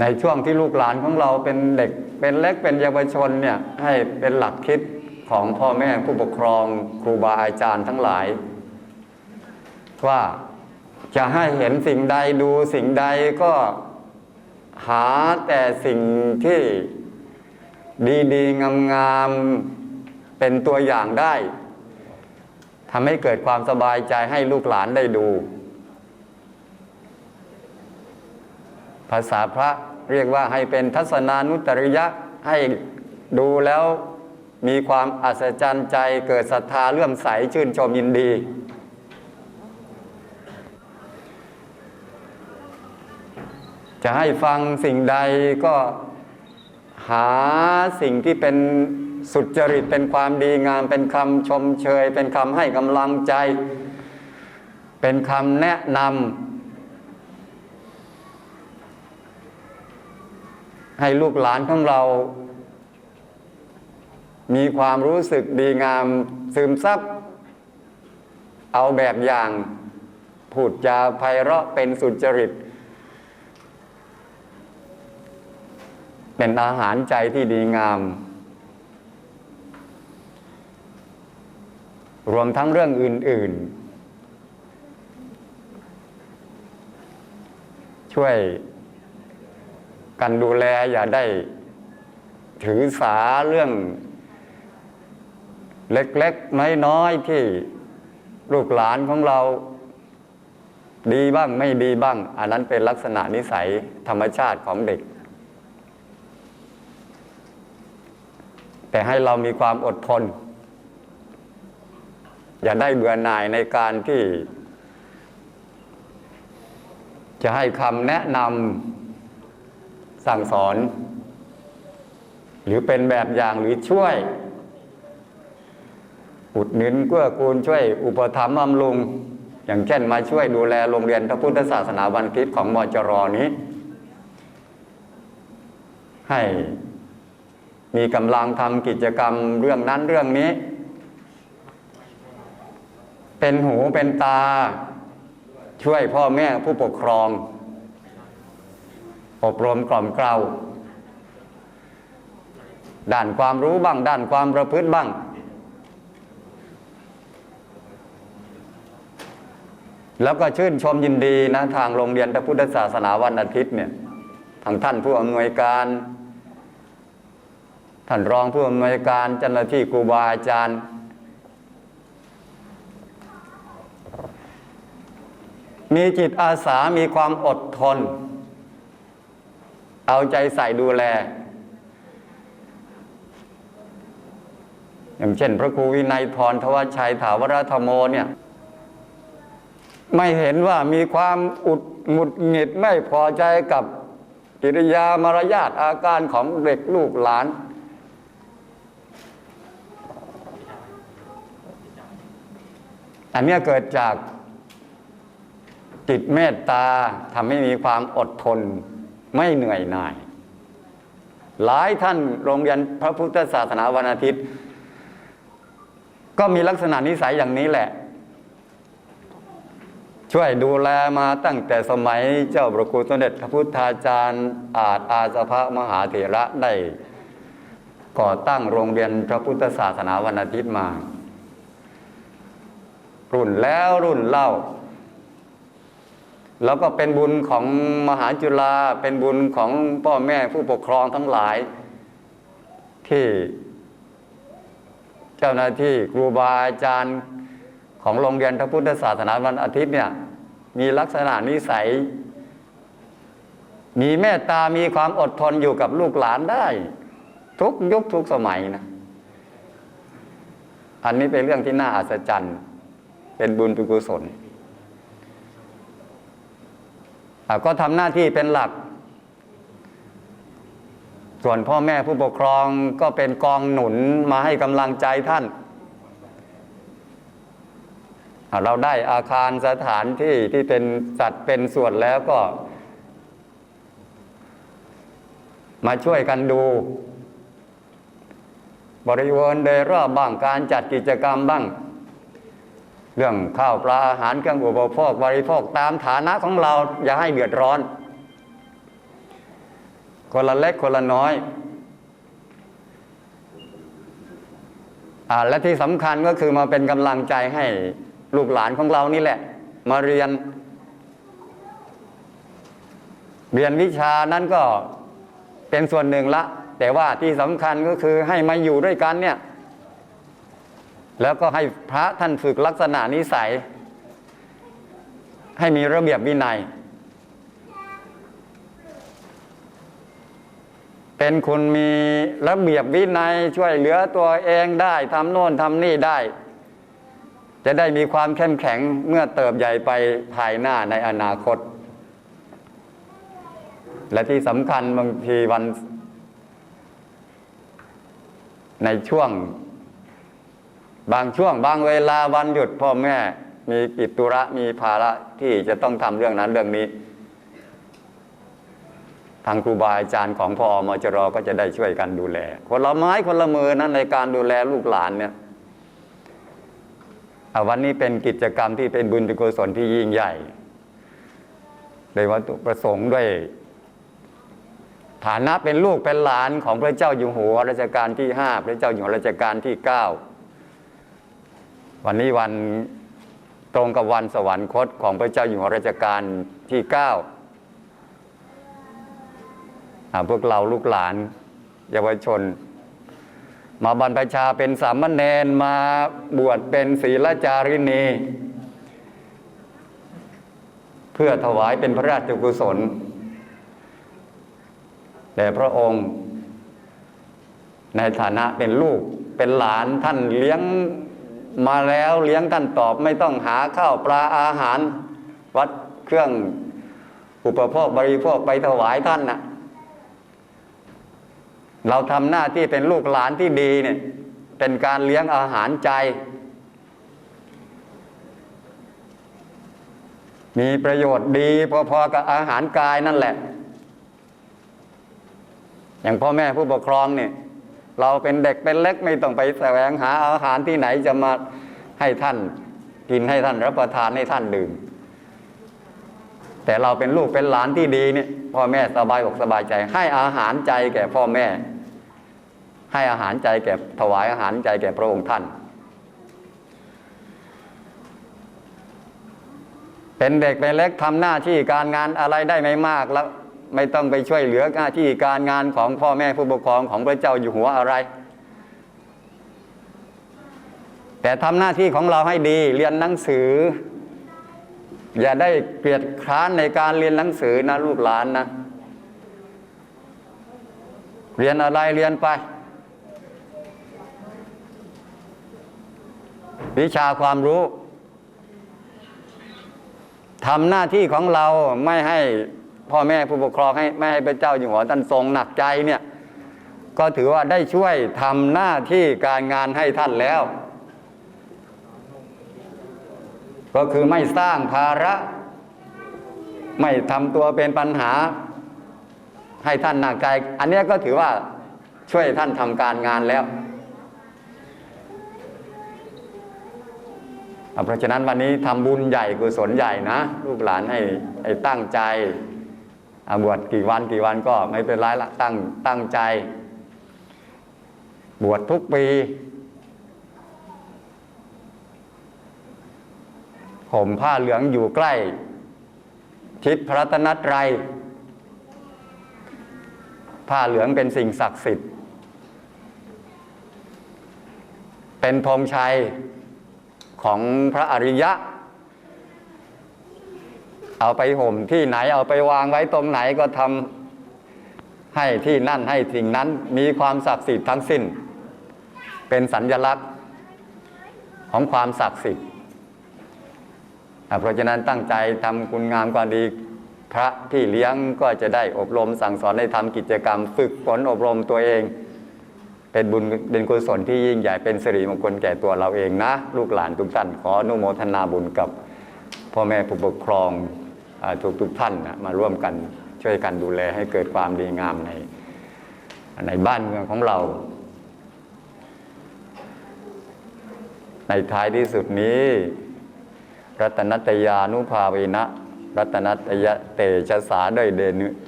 ในช่วงที่ลูกหลานของเราเป็นเด็ก เป็นเล็กเป็นเยาวชนเนี่ยให้เป็นหลักคิดของพ่อแม่ผู้ปกครองครูบาอาจารย์ทั้งหลาย ว่าจะให้เห็นสิ่งใดดูสิ่งใดก็หาแต่สิ่งที่ดีๆ งามๆ เป็นตัวอย่างได้ทำให้เกิดความสบายใจให้ลูกหลานได้ดู ภาษาพระ เรียกว่าให้เป็นทัศนานุตริยะให้ดูแล้วมีความอัศจรรย์ใจเกิดศรัทธาเลื่อมใสชื่นชมยินดี จะให้ฟังสิ่งใดก็หาสิ่งที่เป็นสุจริตเป็นความดีงาม เป็นคำชมเชย เป็นคำให้กำลังใจ เป็นคำแนะนำ ให้ลูกหลานของเรา มีความรู้สึกดีงามซึมซับเอาแบบอย่างพูดจาไพเราะเป็นสุจริต เป็นอาหารใจที่ดีงาม รวมทั้งเรื่องอื่น ๆ ช่วย กันดูแลอย่าได้ถือสาเรื่อง เล็กๆน้อยๆที่ลูกหลานของเรา ดีบ้างไม่ดีบ้าง อันนั้นเป็นลักษณะนิสัยธรรมชาติของเด็ก แต่ให้เรามีความอดทน อย่าได้เบื่อหน่ายในการที่ จะให้คำแนะนำ สั่งสอน หรือเป็นแบบอย่างหรือช่วย อุดหนุนเกื้อกูลช่วย อุปถัมภ์บำรุง อย่างเช่นมาช่วยดูแลโรงเรียนพระพุทธศาสนาวันคิดของมจรนี้ ให้มีกำลังทำกิจกรรมเรื่องนั้นเรื่องนี้ เป็นหูเป็นตาช่วยพ่อแม่ผู้ปกครอง อบรมกล่อมเกลาด้านความรู้บ้าง ด้านความประพฤติบ้าง แล้วก็ชื่นชมยินดีนะทางโรงเรียนพระพุทธศาสนาวันอาทิตย์เนี่ยทางท่านผู้อำนวยการท่านรองผู้อำนวยการเจ้าหน้าที่ครูบาอาจารย์ มีจิตอาสามีความอดทน เอาใจใส่ดูแล อย่างเช่น พระครูวินัยทรทวชัยถาวรธรรมโมเนี่ย ไม่เห็นว่ามีความอุดหงุดหงิดไม่พอใจกับกิริยามารยาทอาการของเด็กลูกหลาน อันนี้เกิดจากจิตเมตตาทำให้มีความอดทน ไม่เหนื่อยหน่าย หลายท่านโรงเรียนพระพุทธศาสนาวันอาทิตย์ ก็มีลักษณะนิสัยอย่างนี้แหละ ช่วยดูแลมาตั้งแต่สมัยเจ้าประคุณสมเด็จพระพุทธาจารย์อาจอาสภะมหาเถระได้ก่อตั้งโรงเรียนพระพุทธศาสนาวันอาทิตย์มา รุ่นแล้วรุ่นเล่า แล้วก็เป็นบุญของมหาจุฬาเป็นบุญของพ่อแม่ผู้ปกครองทั้งหลาย ที่เจ้าหน้าที่ครูบาอาจารย์ของโรงเรียนพระพุทธศาสนาวันอาทิตย์เนี่ยมีลักษณะนิสัย มีเมตตามีความอดทนอยู่กับลูกหลานได้ ทุกยุคทุกสมัยนะ อันนี้เป็นเรื่องที่น่าอัศจรรย์ เป็นบุญเป็นกุศลอะ ก็ทำหน้าที่เป็นหลัก ส่วนพ่อแม่ผู้ปกครองก็เป็นกองหนุนมาให้กำลังใจท่าน เราได้อาคารสถานที่ที่เป็นสัตว์เป็นส่วนแล้วก็ มาช่วยกันดูบริเวณโดยรอบบ้างการจัดกิจกรรมบ้าง เรื่องข้าวปลาอาหารเครื่องอุปโภคบริโภคตามฐานะของเราอย่าให้เดือดร้อน คนละเล็กคนละน้อยอและที่สำคัญก็คือมาเป็นกำลังใจให้ลูกหลานของเรานี่แหละ มาเรียน เรียนวิชานั้นก็เป็นส่วนหนึ่งละ แต่ว่าที่สำคัญก็คือให้มาอยู่ด้วยกันเนี่ย แล้วก็ให้พระท่านฝึกลักษณะนิสัย ให้มีระเบียบวินัย เป็นคุณมีระเบียบวินัยช่วยเหลือตัวเองได้ทำโน่นทำนี่ได้ จะได้มีความเข้มแข็งเมื่อเติบใหญ่ไปภายหน้าในอนาคต และที่สำคัญบางทีวัน ในช่วง บางช่วงบางเวลาวันหยุดพ่อแม่มีกิจธุระมีภาระที่จะต้องทำเรื่องนั้นเรื่องนี้ ทางครูบาอาจารย์ของพอมจรก็จะได้ช่วยกันดูแล คนละไม้คนละมือนั้นในการดูแลลูกหลานเนี่ยวันนี้เป็นกิจกรรมที่เป็นบุญกุศลที่ยิ่งใหญ่โดยวัตถุประสงค์ด้วย ฐานะเป็นลูกเป็นหลานของพระเจ้าอยู่หัวรัชกาลที่ห้าพระเจ้าอยู่หัวรัชกาลที่เก้า วันนี้วันตรงกับวันสวรรคตของพระเจ้าอยู่หัวรัชกาลที่เก้าพวกเราลูกหลาน เยาวชน มาบรรพชาเป็นสามเณรมาบวชเป็นศีลจารินี เพื่อถวายเป็นพระราชกุศลแด่พระองค์ ในฐานะเป็นลูกเป็นหลานท่านเลี้ยง มาแล้วเลี้ยงท่านตอบไม่ต้องหาข้าวปลาอาหาร วัดเครื่องอุปโภคบริโภคไปถวายท่านน่ะ เราทำหน้าที่เป็นลูกหลานที่ดีเนี่ย เป็นการเลี้ยงอาหารใจ มีประโยชน์ดีพอๆกับอาหารกายนั่นแหละ อย่างพ่อแม่ผู้ปกครองเนี่ย เราเป็นเด็กเป็นเล็กไม่ต้องไปแสวงหาอาหารที่ไหนจะมาให้ท่านกินให้ท่านรับประทานให้ท่านดื่ม แต่เราเป็นลูกเป็นหลานที่ดีเนี่ยพ่อแม่สบายอกสบายใจ ให้อาหารใจแก่พ่อแม่ ให้อาหารใจแก่ถวายอาหารใจแก่พระองค์ท่าน เป็นเด็กเป็นเล็กทำหน้าที่การงานอะไรได้ไม่มากแล้ว ไม่ต้องไปช่วยเหลือหน้าที่การงานของพ่อแม่ผู้ปกครองของพระเจ้าอยู่หัวอะไร แต่ทำหน้าที่ของเราให้ดีเรียนหนังสือ อย่าได้เกลียดคร้านในการเรียนหนังสือนะลูกหลานนะ เรียนอะไรเรียนไป วิชาความรู้ทำหน้าที่ของเราไม่ให้ พ่อแม่ผู้ปกครองให้ไม่ให้พระเจ้าอยู่หัวท่านทรงหนักใจเนี่ยก็ถือว่าได้ช่วยทำหน้าที่การงานให้ท่านแล้ว ก็คือไม่สร้างภาระ ไม่ทำตัวเป็นปัญหา ให้ท่านหนักใจ อันนี้ก็ถือว่าช่วยท่านทำการงานแล้วเพราะฉะนั้นวันนี้ทำบุญใหญ่กุศลใหญ่นะ ลูกหลานให้ให้ตั้งใจ บวชกี่วันกี่วันก็ไม่เป็นไรละตั้งตั้งใจ บวชทุกปีห่มผ้าเหลืองอยู่ใกล้ ทิศพระตนตรัยผ้าเหลืองเป็นสิ่งศักดิ์สิทธิ์ เป็นธงชัยของพระอริยะ เอาไปห่มที่ไหนเอาไปวางไว้ตรงไหนก็ทำให้ที่นั่นให้สิ่งนั้นมีความศักดิ์สิทธิ์ทั้งสิ้น เป็นสัญญลักษณ์ของความศักดิ์สิทธิ์เพราะฉะนั้นตั้งใจทำคุณงามความดีพระที่เลี้ยงก็จะได้อบรมสั่งสอนได้ทำกิจกรรม ฝึกฝนอบรมตัวเอง เป็นบุญเป็นกุศลที่ยิ่งใหญ่เป็นสิริมงคลแก่ตัวเราเองนะ ลูกหลานทุกท่านขออนุโมทนาบุญกับพ่อแม่ผู้ปกครอง ทุกทุกๆท่านนะมาร่วมกันช่วยกันดูแลให้เกิดความดีงามในในบ้านเมืองของเรา ในท้ายที่สุดนี้ รัตนัตยานุภาเวนะ รัตนัตยเตชะสาด้วยเด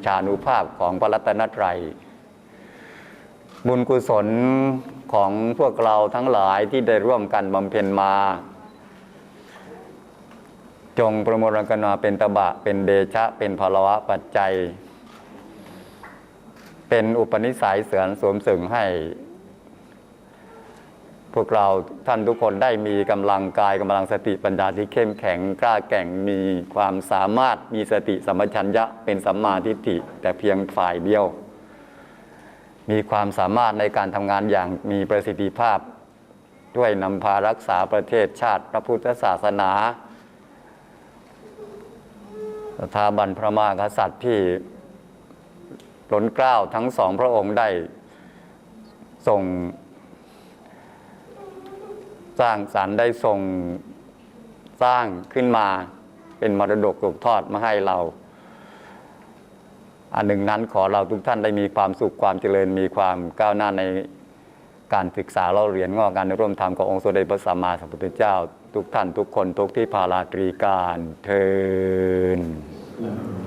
ชานุภาพของพระรัตนตรัย บุญกุศลของพวกเราทั้งหลายที่ได้ร่วมกันบำเพ็ญมา จงประมวลกันาเป็นตบะ เป็นเดชะ เป็นภลวะปัจจัย เป็นอุปนิสัยเสือนสวมสึงให้ พวกเราท่านทุกคนได้มีกำลังกายกำลังสติปัญญาที่เข้มแข็งกล้าแก่งมีความสามารถมีสติสัมปชัญญะเป็นสัมมาทิฏฐิแต่เพียงฝ่ายเดียว มีความสามารถในการทำงานอย่างมีประสิทธิภาพ ด้วยนำพารักษาประเทศชาติพระพุทธศาสนา สถาบันพระมหากษัตริย์ที่ล้นเกล้าทั้งสองพระองค์ได้ส่งสร้างสรรค์ได้ส่งสร้างขึ้นมาเป็นมรดกตกทอดมาให้เรา อันหนึ่งนั้นขอเราทุกท่านได้มีความสุขความเจริญมีความก้าวหน้าในการศึกษาเราเรียนงอกการร่วมธรรมขององค์สมเด็จพระสัมมาสัมพุทธเจ้า ทุกท่านทุกคนทุกที่พาราตรีการเทิน No.